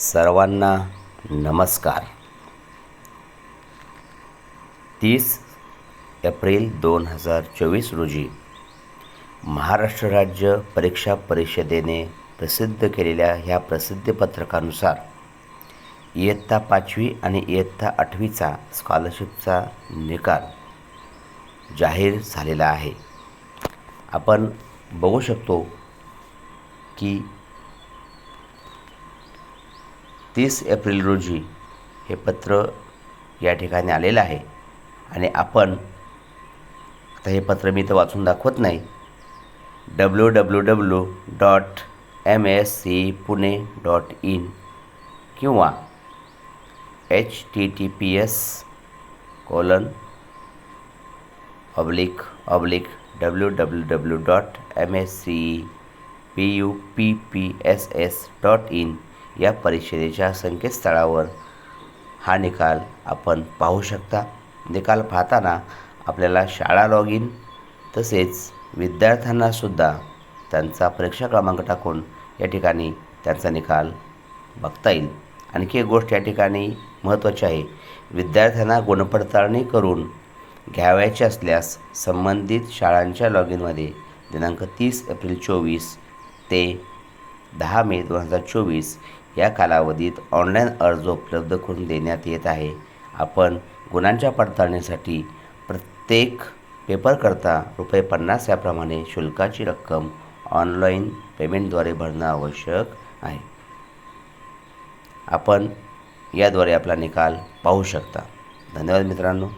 सर्वांना नमस्कार. तीस एप्रिल दोन हजार चोवीस रोजी महाराष्ट्र राज्य परीक्षा परिषदेने प्रसिद्ध केलेल्या ह्या प्रसिद्धीपत्रकानुसार इयत्ता पाचवी आणि इयत्ता आठवीचा स्कॉलरशिपचा निकाल जाहीर झालेला आहे. आपण बघू शकतो की तीस एप्रिल रोजी हे पत्र या ठिकाणी आलेलं आहे. आणि आपण आता हे पत्र मी तर वाचून दाखवत नाही. W W W dot M S C Pune dot in किंवा H T T P S colon oblique oblique W W W dot M S C P U P P S S dot in या परिषदेच्या संकेतस्थळावर हा निकाल आपण पाहू शकता. निकाल पाहताना आपल्याला शाळा लॉग इन तसेच विद्यार्थ्यांनासुद्धा त्यांचा परीक्षा क्रमांक टाकून या ठिकाणी त्यांचा निकाल बघता येईल. आणखी एक गोष्ट या ठिकाणी महत्त्वाची आहे. विद्यार्थ्यांना गुणपडताळणी करून घ्यावयाची असल्यास संबंधित शाळांच्या लॉग इनमध्ये दिनांक तीस एप्रिल चोवीस ते दहा मे दोन हजार चोवीस या कालावधीत ऑनलाईन अर्ज उपलब्ध करून देण्यात येत आहे. आपण गुणांच्या पडताळणीसाठी प्रत्येक पेपरकरता रुपये पन्नास याप्रमाणे शुल्काची रक्कम ऑनलाईन पेमेंटद्वारे भरणं आवश्यक आहे. आपण याद्वारे आपला निकाल पाहू शकता. धन्यवाद मित्रांनो.